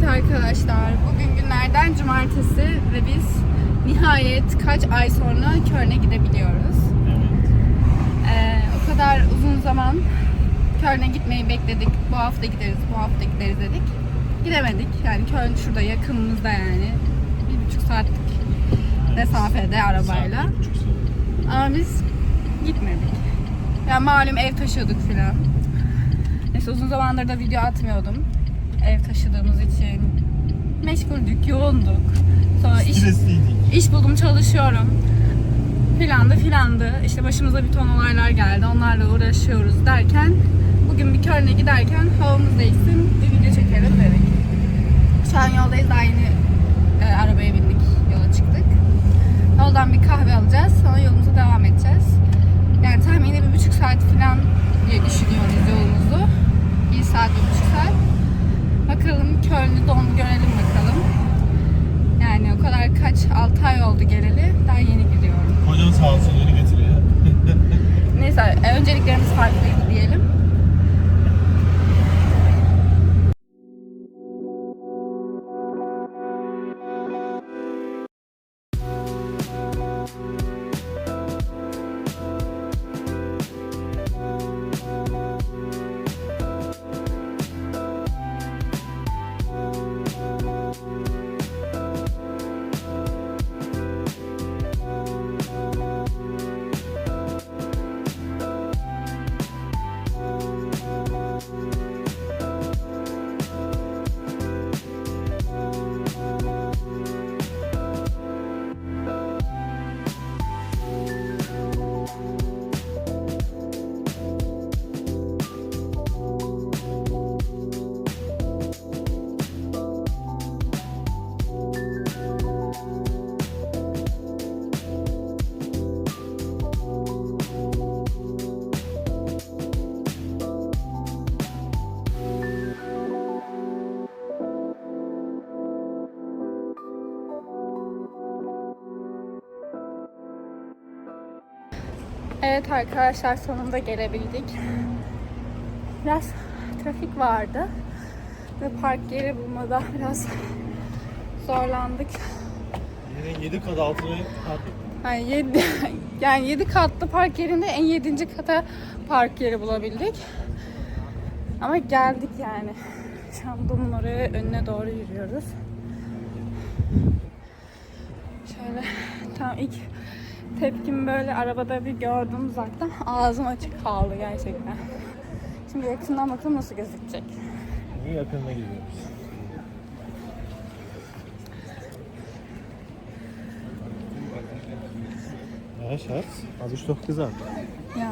Evet arkadaşlar, bugün günlerden cumartesi ve biz nihayet kaç ay sonra Köln'e gidebiliyoruz. Ee, o kadar uzun zaman Köln'e gitmeyi bekledik. Bu hafta gideriz, bu hafta gideriz dedik. Gidemedik. Yani Köln şurada yakınımızda yani. Bir buçuk saatlik mesafede arabayla. Ama biz gitmedik. Yani malum ev taşıyorduk filan. Neyse uzun zamandır da video atmıyordum. Ev taşıdığımız için meşguldük, yoğunduk. Sonra iş, iş buldum, çalışıyorum. Filandı filandı. İşte başımıza bir ton olaylar geldi. Onlarla uğraşıyoruz derken bugün bir Köln'e giderken havamız değişsin bir video çekelim dedik. Şu an yoldayız. Daha yeni e, arabaya bindik. Yola çıktık. Yoldan bir kahve alacağız. Sonra yolumuza devam edeceğiz. Yani tahmini bir buçuk saat falan diye düşünüyoruz yolumuzu. Bir saat, bir buçuk saat. Bakalım Köln'ü don görelim bakalım. Yani o kadar kaç, 6 ay oldu geleli. Daha yeni gidiyorum. Kocan sağ olsun yeni getiriyor. Neyse önceliklerimiz farklıydı diyelim. Evet arkadaşlar sonunda gelebildik. Biraz trafik vardı ve park yeri bulmada biraz zorlandık. Yine 7 kat altına park Yani 7 yani 7 katlı park yerinde en 7. kata park yeri bulabildik. Ama geldik yani. Şu an Dom'un oraya önüne doğru yürüyoruz. Şöyle tam ilk tepkim böyle arabada bir gördüm uzaktan. Ağzım açık kaldı gerçekten. Şimdi yakından bakalım nasıl gözükecek. Şimdi yakınına gidiyoruz. Ja, Schatz. Habe ich doch gesagt. Ya.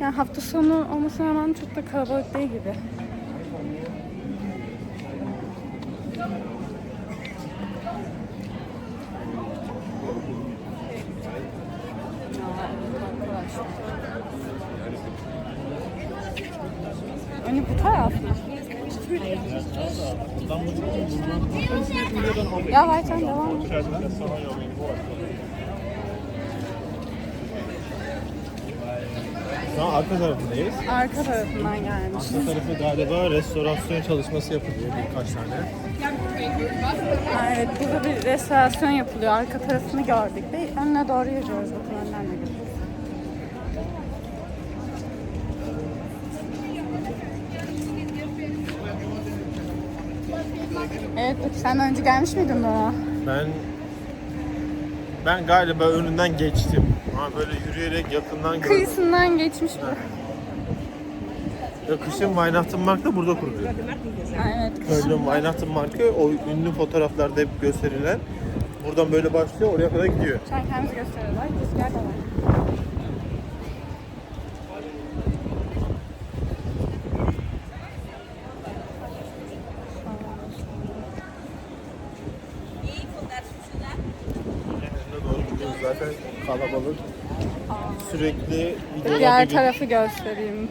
Ya hafta sonu olmasına rağmen çok da kalabalık değil gibi. Önü bu taraf mı? Ya Vaycan devam et. Şu an arka tarafındayız. Arka tarafından gelmiş. Arka tarafı galiba restorasyon çalışması yapılıyor birkaç tane. Evet, burada bir restorasyon yapılıyor. Arka tarafını gördük ve önüne doğru yürüyoruz. Bakın önden de gidiyoruz. Evet, bak sen önce gelmiş miydin bana? Ben ben galiba önünden geçtim. Ama böyle yürüyerek yakından gördüm. Kıyısından geçmiş bu. Ya kışın Weihnachten da burada kuruluyor. Ha, evet. Köln Weihnachten markı o ünlü fotoğraflarda hep gösterilen. Buradan böyle başlıyor oraya kadar gidiyor. Şu an kendimizi gösteriyorlar. Rüzgar da var. Önüne doğru gidiyoruz zaten kalabalık. Sürekli videolarda Diğer gö- tarafı göstereyim.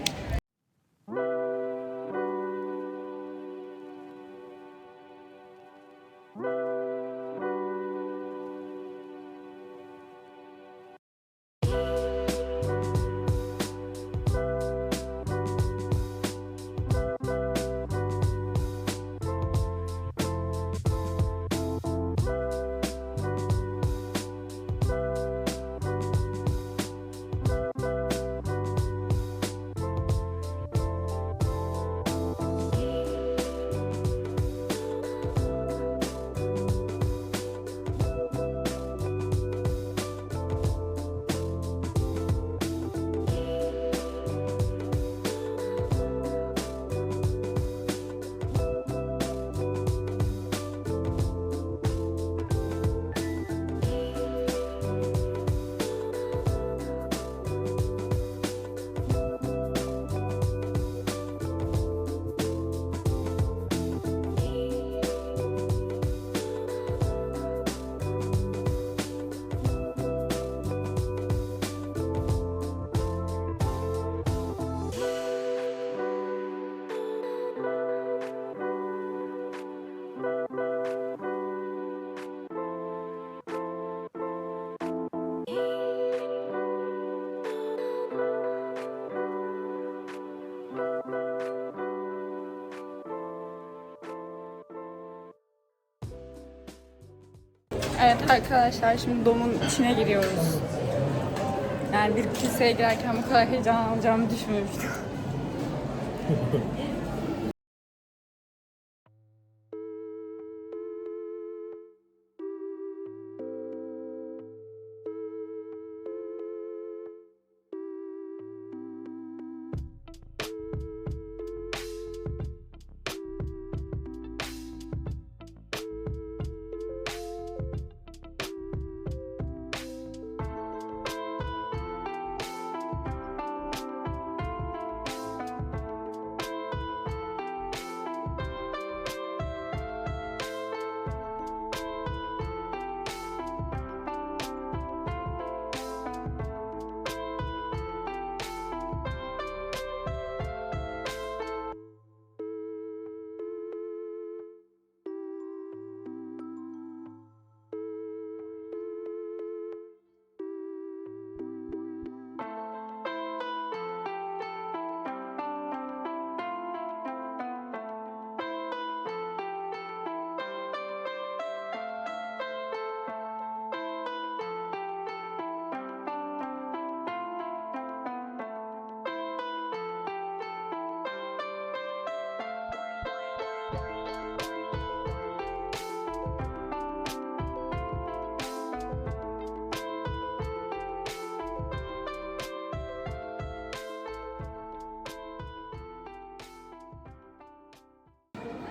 Evet arkadaşlar şimdi domun içine giriyoruz. Yani bir kiliseye girerken bu kadar heyecan alacağımı düşünmemiştim.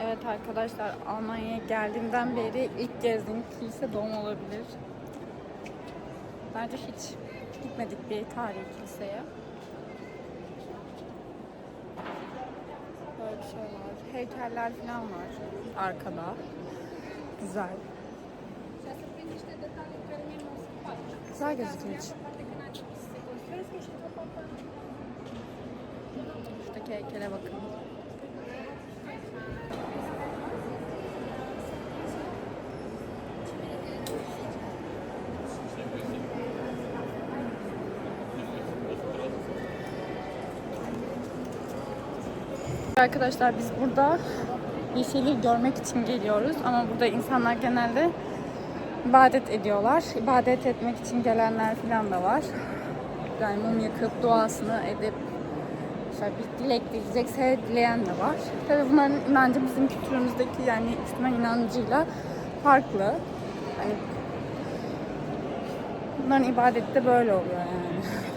Evet arkadaşlar Almanya'ya geldiğimden beri ilk gezdiğim kilise doğum olabilir. Bence hiç gitmedik bir tarihi kiliseye. Böyle bir şey var. Heykeller falan var arkada. Güzel. Güzel gözüküyor hiç. Şuradaki heykele bakın. Arkadaşlar biz burada bir şeyleri görmek için geliyoruz ama burada insanlar genelde ibadet ediyorlar. İbadet etmek için gelenler falan da var. Yani mum yakıp duasını edip işte bir dilek dileyecekse dileyen de var. Tabii bunların inancı bizim kültürümüzdeki yani Müslüman inancıyla farklı. Hani bunların ibadeti de böyle oluyor yani.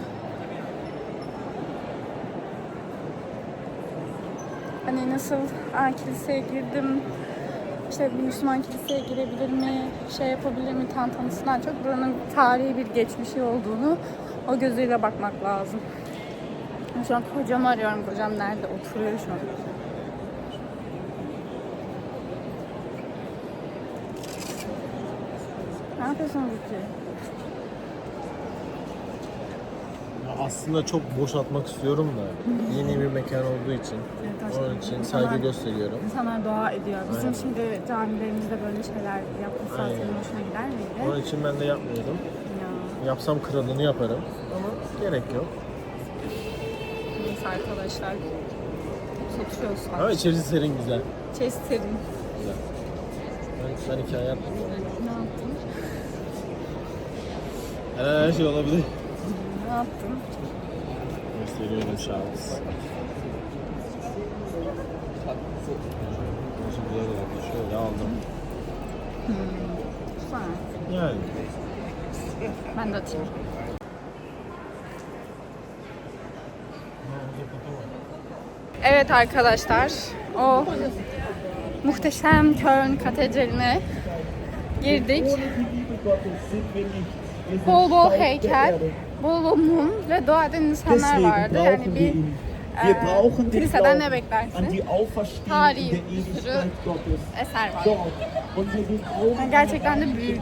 Hani nasıl Aa, kiliseye girdim, işte bir Müslüman kiliseye girebilir mi, şey yapabilir mi tantanısından çok buranın tarihi bir geçmişi olduğunu o gözüyle bakmak lazım. Şu an kocamı arıyorum. Kocam nerede? Oturuyor şu an. Ne yapıyorsun Ruki? Ya Aslında çok boşaltmak istiyorum da yeni bir mekan olduğu için Evet, onun için saygı gösteriyorum. İnsanlar dua ediyor. Bizim Aynen. şimdi camilerimizde böyle şeyler yapılsa Aynen. senin hoşuna gider miydi? Onun için ben de yapmıyorum. Ya. Yapsam kralını yaparım ama gerek yok. Neyse arkadaşlar. Satıyoruz Ama sadece. içerisi serin güzel. Chesterin. güzel. Ben, ben hikaye yaptım. Ne yaptın? Her, an her şey olabilir. Ne yaptın? Gösteriyorum şahıs. Şöyle aldım. Güzel. Yani. Ben de atayım. Evet arkadaşlar, o muhteşem Köln Katedrali'ne girdik. Bol bol heykel, bol mum ve dua eden insanlar vardı. Yani bir wir ihn. Wir brauchen den kiliseden ne Glauben an beklersiniz? die Auferstehung Tarihi der bir sürü Ewigkeit Gottes. eser var. Dort. Und wir den Augen Yani gerçekten de büyük.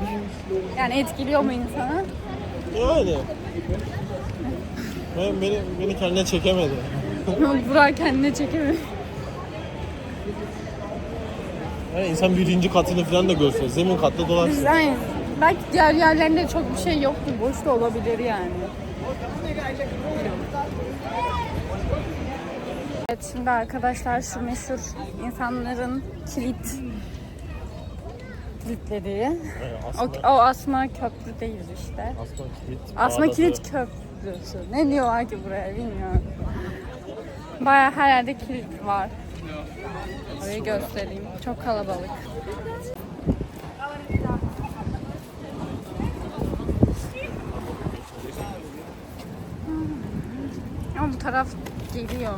Yani etkiliyor mu insanı? Yani. Ben, beni, beni kendine çekemedi. Burak kendine çekemiyor. Yani insan birinci katını falan da görse, zemin katta dolaşsın. Yani belki diğer yerlerinde çok bir şey yoktur. Boş da olabilir yani. Evet şimdi arkadaşlar şu meşhur insanların kilit kilitlediği. O, o asma köprü değil işte. aslında kilit. Asma kilit köprüsü. Ne diyorlar ki buraya bilmiyorum. Baya her yerde kilit var. Orayı göstereyim. Çok kalabalık. Taraf geliyor.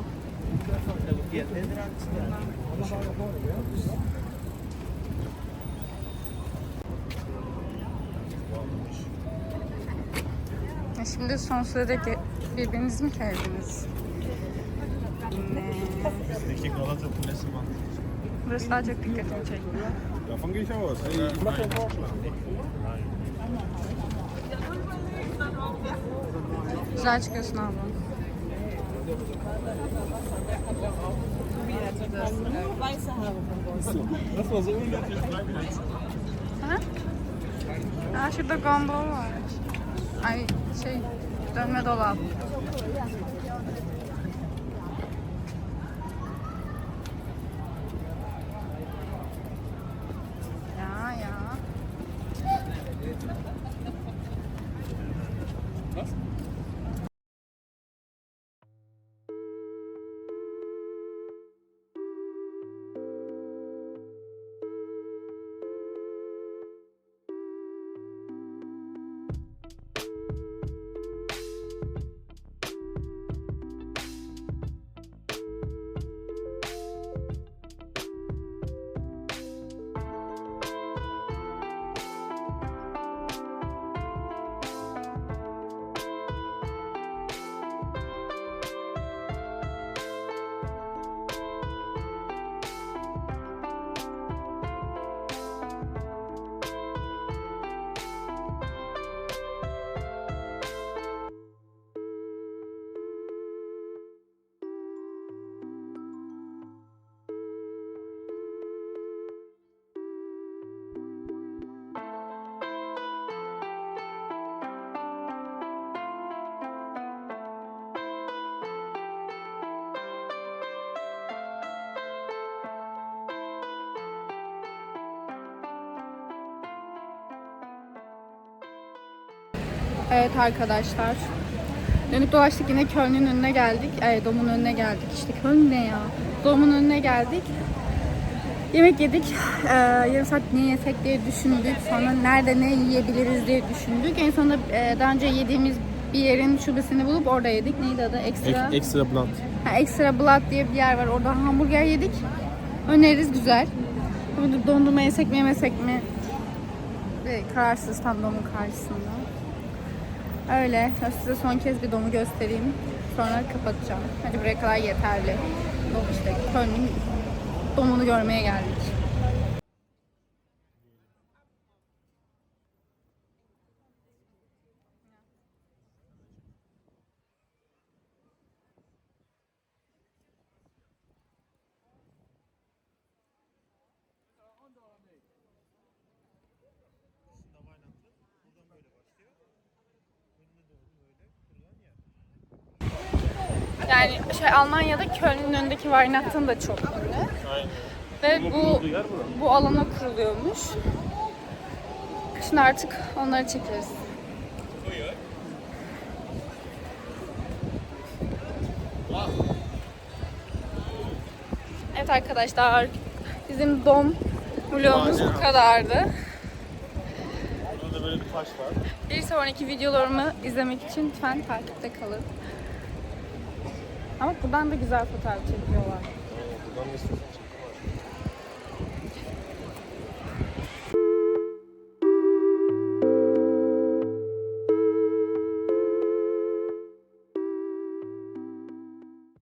Ya Şimdi son sırada birbirinizi mi sevdiniz? Ne? Bizdeki Galata Kulesi mantığı. Burası daha çok dikkatimi çekti. Davon gehe. Güzel çıkıyorsun abla. Das war so unnötig. Ha? Aa şurada gondol var. Ay şey dönme dolap. Evet arkadaşlar. Dönüp dolaştık yine Köln'ün önüne geldik. Ay Dom'un önüne geldik. İşte Köln ne ya? Dom'un önüne geldik. Yemek yedik. Ee, yarım saat ne yesek diye düşündük. Sonra nerede ne yiyebiliriz diye düşündük. En sonunda e, daha önce yediğimiz bir yerin şubesini bulup orada yedik. Neydi adı? Ekstra. Ekstra blunt. Ha, Extra Blood diye bir yer var. Orada hamburger yedik. Öneririz güzel. Dondurma yesek mi yemesek mi? Bir kararsız tam domun karşısında. Öyle. Size son kez bir domu göstereyim. Sonra kapatacağım. Hadi buraya kadar yeterli. Dom işte Köln'ün domunu görmeye geldik. Yani şey Almanya'da Köln'ün önündeki Weihnachten da çok ünlü. Aynen. Ve bu bu alana kuruluyormuş. Şimdi artık onları çekeriz. Evet arkadaşlar, bizim dom vlogumuz bu kadardı. Burada böyle bir taş var. Bir sonraki videolarımı izlemek için lütfen takipte kalın. Ama buradan da güzel fotoğraf çekiyorlar. Aa, buradan da istiyorsan